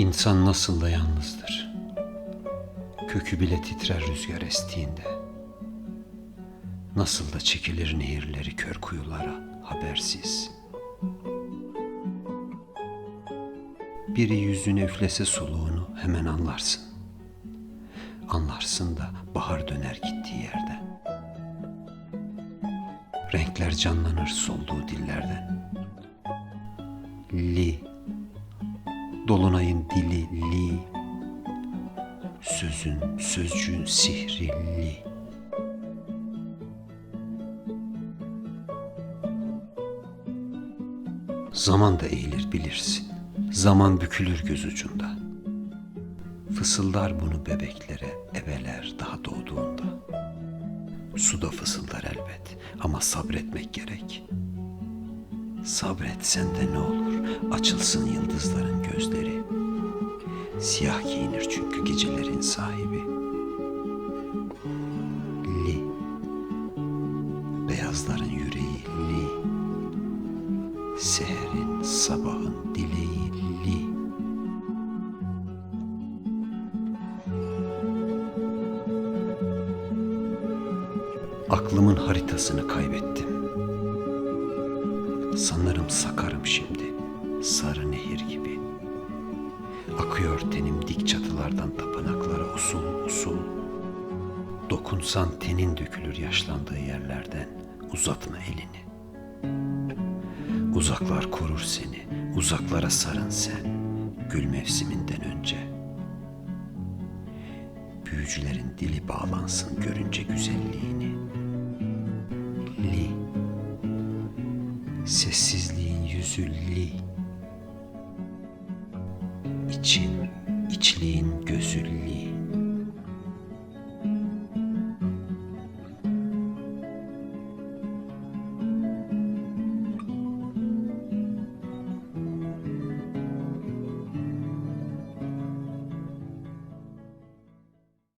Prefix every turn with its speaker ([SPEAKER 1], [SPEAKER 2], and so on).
[SPEAKER 1] İnsan nasıl da yalnızdır. Kökü bile titrer rüzgar estiğinde. Nasıl da çekilir nehirleri kör kuyulara habersiz. Biri yüzüne üflese soluğunu hemen anlarsın. Anlarsın da bahar döner gittiği yerden. Renkler canlanır solduğu dillerden. Li Dolunayın dili li Sözün, sözcüğün sihri Zaman da eğilir bilirsin. Zaman bükülür göz ucunda. Fısıldar bunu bebeklere ebeler daha doğduğunda. Su da fısıldar elbet ama sabretmek gerek. Sabretsen de ne olur açılsın yıldızların gözleri. Siyah giyinir çünkü gecelerin sahibi. Li. Beyazların yüreği li. Seherin, sabahın dileği li. Aklımın haritasını kaybettim. Sanırım sakarım şimdi, sarı nehir gibi. Akıyor tenim dik çatılardan tapınaklara usul usul. Dokunsan tenin dökülür yaşlandığı yerlerden, uzatma elini. Uzaklar korur seni, uzaklara sarın sen, gül mevsiminden önce. Büyücülerin dili bağlansın görünce güzelliğini. Li. Sessizliğin yüzü li. 情